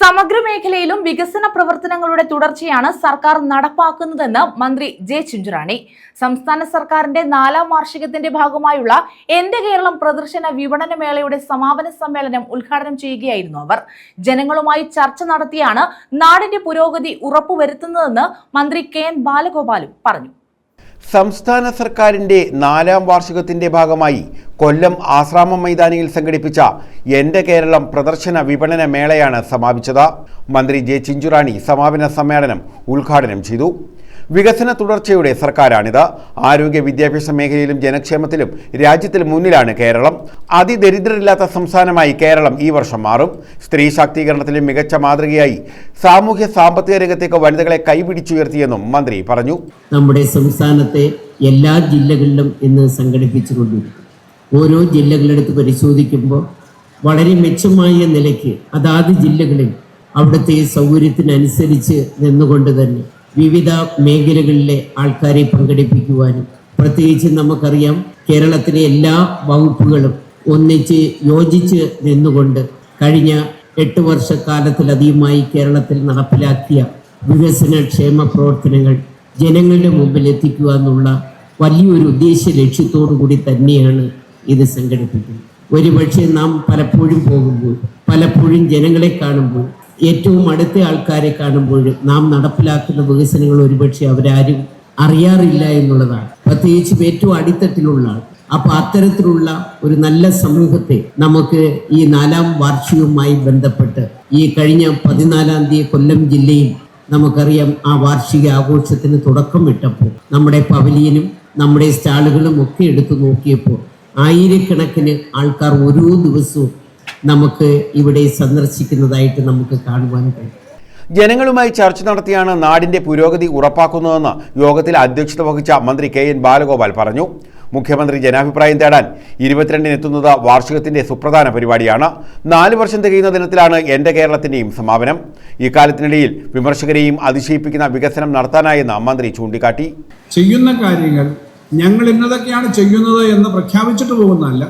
സമഗ്ര മേഖലയിലും വികസന പ്രവർത്തനങ്ങളുടെ തുടർച്ചയാണ് സർക്കാർ നടപ്പാക്കുന്നതെന്ന് മന്ത്രി ജെ ചിഞ്ചുറാണി. സംസ്ഥാന സർക്കാരിന്റെ നാലാം വാർഷികത്തിന്റെ ഭാഗമായുള്ള എന്റെ കേരളം പ്രദർശന വിപണന മേളയുടെ സമാപന സമ്മേളനം ഉദ്ഘാടനം ചെയ്യുകയായിരുന്നു അവർ. ജനങ്ങളുമായി ചർച്ച നടത്തിയാണ് നാടിന്റെ പുരോഗതി ഉറപ്പുവരുത്തുന്നതെന്ന് മന്ത്രി കെ എൻ ബാലഗോപാലും പറഞ്ഞു. സംസ്ഥാന സർക്കാരിന്റെ നാലാം വാർഷികത്തിന്റെ ഭാഗമായി കൊല്ലം ആശ്രാമം മൈതാനിയിൽ സംഘടിപ്പിച്ച എന്റെ കേരളം പ്രദർശന വിപണന മേളയാണ് സമാപിച്ചത്. മന്ത്രി ജെ ചിഞ്ചുറാണി സമാപന സമ്മേളനം ഉദ്ഘാടനം ചെയ്തു. വികസന തുടർച്ചയുടെ സർക്കാരാണിത്. ആരോഗ്യ വിദ്യാഭ്യാസ മേഖലയിലും ജനക്ഷേമത്തിലും രാജ്യത്തിൽ മുന്നിലാണ് കേരളം. അതിദരിദ്രരില്ലാത്ത സംസ്ഥാനമായി കേരളം ഈ വർഷം മാറും. സ്ത്രീ ശാക്തീകരണത്തിലും മികച്ച മാതൃകയായി സാമൂഹ്യ സാമ്പത്തിക രംഗത്തേക്ക് വനിതകളെ കൈപിടിച്ചുയർത്തിയെന്നും മന്ത്രി പറഞ്ഞു. നമ്മുടെ സംസ്ഥാനത്തെ എല്ലാ ജില്ലകളിലും ഇന്ന് സംഘടിപ്പിച്ചുകൊണ്ടിരിക്കും ഓരോ ജില്ലകളെടുത്ത് പരിശോധിക്കുമ്പോൾ വളരെ മെച്ചമായ നിലയ്ക്ക് അതാത് ജില്ലകളിൽ അവിടുത്തെ സൗകര്യത്തിനനുസരിച്ച് നിന്നുകൊണ്ട് തന്നെ വിവിധ മേഖലകളിലെ ആൾക്കാരെ പങ്കെടുപ്പിക്കുവാനും പ്രത്യേകിച്ച് നമുക്കറിയാം കേരളത്തിലെ എല്ലാ വകുപ്പുകളും ഒന്നിച്ച് യോജിച്ച് നിന്നുകൊണ്ട് കഴിഞ്ഞ എട്ട് വർഷക്കാലത്തിലധികമായി കേരളത്തിൽ നടപ്പിലാക്കിയ വികസന ക്ഷേമ പ്രവർത്തനങ്ങൾ ജനങ്ങളുടെ മുമ്പിൽ എത്തിക്കുക എന്നുള്ള വലിയൊരു ഉദ്ദേശ ലക്ഷ്യത്തോടു കൂടി തന്നെയാണ് ഇത് സംഘടിപ്പിക്കും. ഒരുപക്ഷെ നാം പലപ്പോഴും പോകുമ്പോൾ പലപ്പോഴും ജനങ്ങളെ കാണുമ്പോൾ ഏറ്റവും അടുത്ത ആൾക്കാരെ കാണുമ്പോൾ നാം നടപ്പിലാക്കുന്ന വികസനങ്ങൾ ഒരുപക്ഷെ അവരാരും അറിയാറില്ല എന്നുള്ളതാണ്. പ്രത്യേകിച്ചും ഏറ്റവും അടിത്തട്ടിലുള്ള ആൾ അപ്പൊ അത്തരത്തിലുള്ള ഒരു നല്ല സമൂഹത്തെ നമുക്ക് ഈ നാലാം വാർഷികവുമായി ബന്ധപ്പെട്ട് ഈ കഴിഞ്ഞ പതിനാലാം തീയതി കൊല്ലം ജില്ലയിൽ നമുക്കറിയാം ആ വാർഷിക ആഘോഷത്തിന് തുടക്കം ഇട്ടപ്പോൾ നമ്മുടെ പവലിയനും നമ്മുടെ സ്റ്റാളുകളും ഒക്കെ എടുത്തു നോക്കിയപ്പോൾ ആയിരക്കണക്കിന് ആൾക്കാർ ഓരോ ദിവസവും നമുക്ക് ഇവിടെ സന്ദർശിക്കുന്നതായിട്ട് നമുക്ക് കാണുവാൻ കഴിയും. ജനങ്ങളുമായി ചർച്ച നടത്തിയാണ് നാടിന്റെ പുരോഗതി ഉറപ്പാക്കുന്നതെന്ന് യോഗത്തിൽ അധ്യക്ഷത വഹിച്ച മന്ത്രി കെ എൻ ബാലഗോപാൽ പറഞ്ഞു. മുഖ്യമന്ത്രി ജനാഭിപ്രായം തേടാൻ ഇരുപത്തിരണ്ടിന് എത്തുന്നത് വാർഷികത്തിന്റെ സുപ്രധാന പരിപാടിയാണ്. നാല് വർഷം തികയുന്ന ദിനത്തിലാണ് എന്റെ കേരളത്തിന്റെയും സമാപനം. ഇക്കാലത്തിനിടയിൽ വിമർശകരെയും അതിശയിപ്പിക്കുന്ന വികസനം നടത്താനായെന്ന് മന്ത്രി ചൂണ്ടിക്കാട്ടി. ചെയ്യുന്ന കാര്യങ്ങൾ ഞങ്ങൾ ഇന്നതൊക്കെയാണ് ചെയ്യുന്നത് എന്ന് പ്രഖ്യാപിച്ചിട്ട് പോകുന്നതല്ല.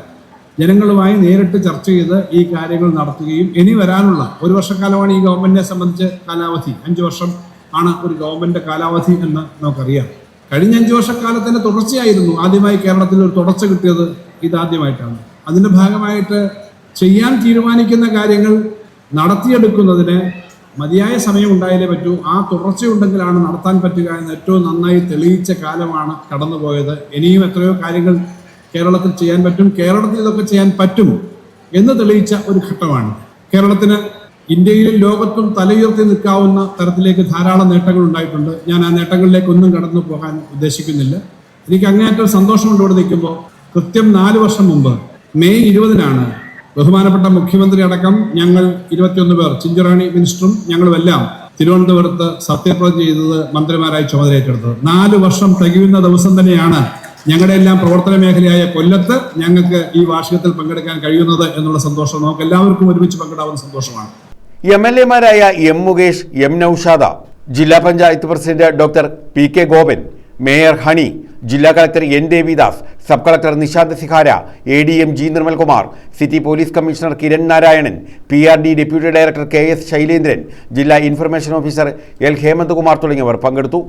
ജനങ്ങളുമായി നേരിട്ട് ചർച്ച ചെയ്ത് ഈ കാര്യങ്ങൾ നടത്തുകയും ഇനി വരാനുള്ള ഒരു വർഷക്കാലമാണ് ഈ ഗവൺമെന്റിനെ സംബന്ധിച്ച് കാലാവധി. അഞ്ച് വർഷം ആണ് ഒരു ഗവൺമെന്റ് കാലാവധി എന്ന് നമുക്കറിയാം. കഴിഞ്ഞ അഞ്ച് വർഷക്കാലത്തിന്റെ തുടർച്ചയായിരുന്നു ആദ്യമായി കേരളത്തിൽ ഒരു തുടർച്ച കിട്ടിയത് ഇതാദ്യമായിട്ടാണ്. അതിന്റെ ഭാഗമായിട്ട് ചെയ്യാൻ തീരുമാനിക്കുന്ന കാര്യങ്ങൾ നടത്തിയെടുക്കുന്നതിന് മതിയായ സമയം ഉണ്ടായാലേ പറ്റൂ. ആ തുടർച്ചയുണ്ടെങ്കിലാണ് നടത്താൻ പറ്റുക എന്ന് ഏറ്റവും നന്നായി തെളിയിച്ച കാലമാണ് കടന്നുപോയത്. ഇനിയും എത്രയോ കാര്യങ്ങൾ കേരളത്തിൽ ചെയ്യാൻ പറ്റും കേരളത്തിൽ ഇതൊക്കെ ചെയ്യാൻ പറ്റും എന്ന് തെളിയിച്ച ഒരു ഘട്ടമാണ്. കേരളത്തിന് ഇന്ത്യയിലും ലോകത്തും തലയുയർത്തി നിൽക്കാവുന്ന തരത്തിലേക്ക് ധാരാളം നേട്ടങ്ങൾ ഉണ്ടായിട്ടുണ്ട്. ഞാൻ ആ നേട്ടങ്ങളിലേക്ക് ഒന്നും കടന്നു പോകാൻ ഉദ്ദേശിക്കുന്നില്ല. എനിക്ക് അങ്ങേയറ്റം സന്തോഷമുണ്ട് ഇവിടെ നിൽക്കുമ്പോൾ. കൃത്യം നാല് വർഷം മുമ്പ് മെയ് ഇരുപതിനാണ് ബഹുമാനപ്പെട്ട മുഖ്യമന്ത്രി അടക്കം ഞങ്ങൾ ഇരുപത്തിയൊന്ന് പേർ ചിഞ്ചുറാണി മിനിസ്റ്ററും ഞങ്ങളുമെല്ലാം തിരുവനന്തപുരത്ത് സത്യപ്രതിജ്ഞ ചെയ്തത് മന്ത്രിമാരായി ചുമതലയേറ്റെടുത്തത്. നാല് വർഷം തികയുന്ന ദിവസം തന്നെയാണ് ഞങ്ങളുടെ എല്ലാം പ്രവർത്തന മേഖലയായ കൊല്ലത്ത് ഞങ്ങൾക്ക് ഈ വാർഷികത്തിൽ പങ്കെടുക്കാൻ കഴിയുന്നത് എന്നുള്ള സന്തോഷം നമുക്ക് എല്ലാവർക്കും ഒരുമിച്ച് പങ്കിടാവുന്ന സന്തോഷമാണ്. എം എൽ എമാരായ എം മുകേഷ് എം നൌഷാദ ജില്ലാ panchayat president doctor P K Gopan mayor Honey ജില്ലാ collector N. Devidas sub collector Nishant Sihara A D M G Nirmalkumar city police commissioner Kiran Narayanan P R D deputy director K S Shailendran ജില്ലാ information officer L. Hemant Kumar തുടങ്ങിയവർ പങ്കെടുത്തു.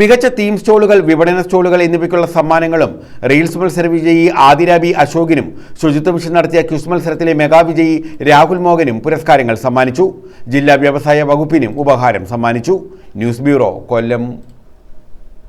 മികച്ച theme സ്റ്റോളുകൾ വിപണന സ്റ്റോളുകൾ എന്നിവയ്ക്കുള്ള സമ്മാനങ്ങളും reels മത്സര വിജയി ആദിരാബി അശോകിനും ശുചിത്വ മിഷൻ നടത്തിയ ക്വിസ് മത്സരത്തിലെ മെഗാ വിജയി രാഹുൽ മോഹനും പുരസ്കാരങ്ങൾ സമ്മാനിച്ചു. ജില്ലാ വ്യവസായ വകുപ്പിനും ഉപഹാരം സമ്മാനിച്ചു. News bureau Kollam.